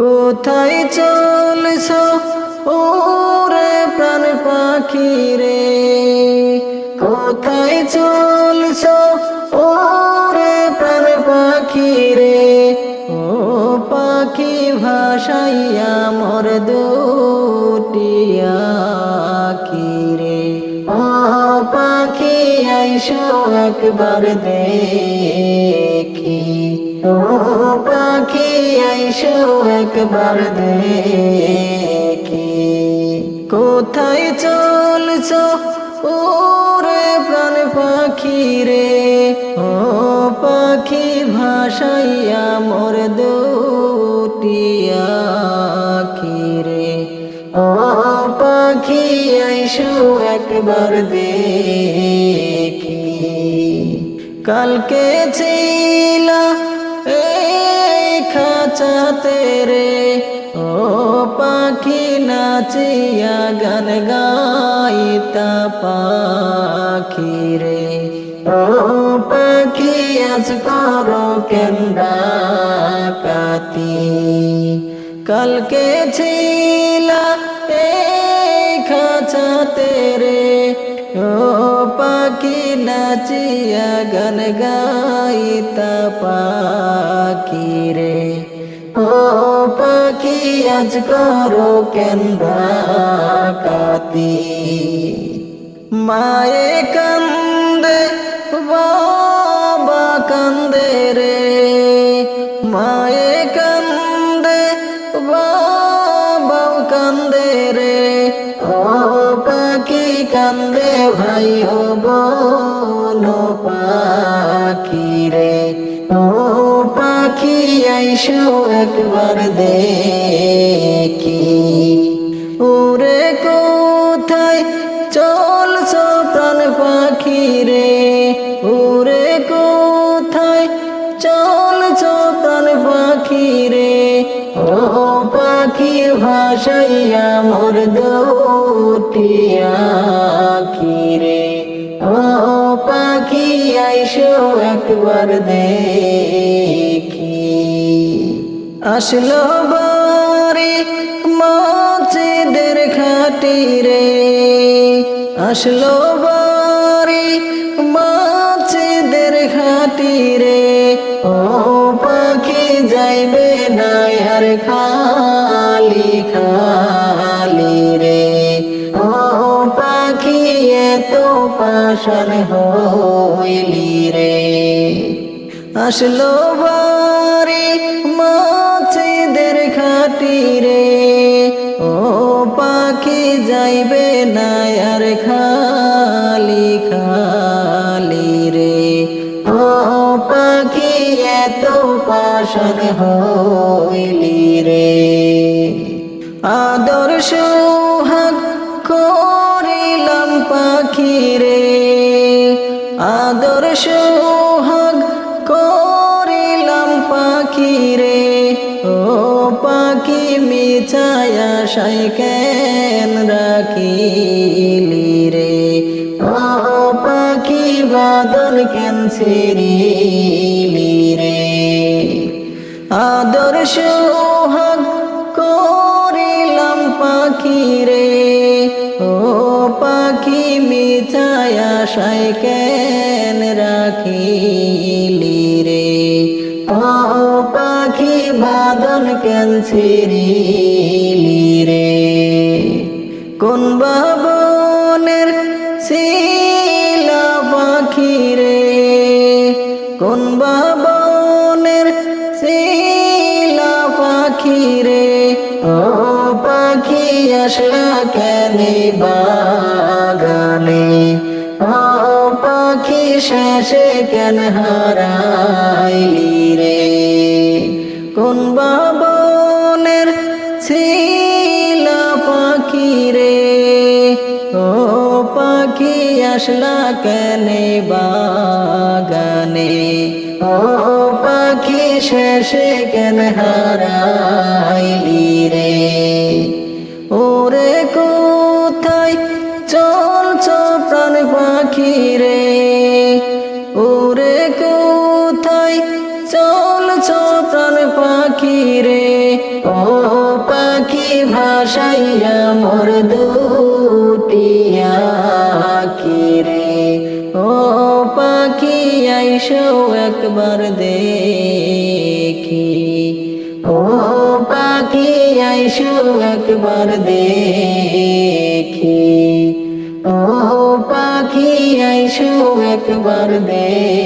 কোথায় চলছ ওরে প্রাণ পাখি রে? কোথায় চলছ ওরে প্রাণ পাখি রে? ও পাখি ভাসাইয়া মোর দুটিয়া রে। ও পাখি আইসো একবার দেখি। ও পাখি আইসো একবার দেখি। কোথায় চলছ ওরে প্রাণ পাখি রে? ও পাখি ভাসাইয়া মোর দুটিয়া রে। ও পাখি আইসো একবার দেখি। কালকে ছিল খাঁচাতে রে। ও পাখি নাচিয়া গান গাইতা পাখি রে। ও পাখি, আজ করো কেন্দ্রা কাতি। কালকে ছিল এই খাঁচাতে রে। ও পাখি নাচিয়া গান গাইতা পাখি রে। ও পাখি, আজ করো কেন্দ্রা কাতি? মায়ে কান্দে, বাবা কান্দে রে। মায়ে কান্দে বাবা কান্দে রে। ও পাখি, কান্দে ভাই ও বলো পাখি আইসো একবার দেখি। ওরে কোথায় চলছ প্রাণ পাখি রে? ওরে কোথায় চলছ প্রাণ পাখি রে? ও পাখি ভাসাইয়া মোর দুটিয়া রে। ও পাখি আইসো একবার দেখি। আসলো বাড়ি মাছেদের খাটি রে। আসলো বাড়ি মাছেদের খাটি রে। ও পাখি যাইবে না আর খালি খালি রে। ও পাখি এত পাশান হইলি রে। আসলো বাড়ি মাছেদের রে। ও পাখি যাইবে না আর খালি খালি রে। ও পাখি, এত পাশান হইলি রে। আদর সোহাগ করিলাম পাখি রে। আদর পাখি মিছায়া সাইকেন রাখিলি রে? ও পাখি বাদল কেন ছিরিলি রে? আদর্শ সোহাগ করিলাম পাখি রে। ও পাখি মিছায়া সাইকেন রাখিলি রে? কেন ছিরিলি রে? কোন বাবনের শিলা পাখি রে? কোন বাবনের শিলা পাখি রে? ও পাখি আসলা কেন বাগানে? ও পাখি শেষে কেন হারাইলি রে? কোন বাবনের ছিলা পাখি রে? ও পাখি আসলা কেনে বাগানে? ও পাখি শেষে কেন হারাইলি রে? ভাসাইয়া মোর দুটিয়া কিরে ও পাখি, আইসো একবার দেখি। ও পাখি, আইসো একবার দেখি। ও পাখি, আইসো একবার দেখি।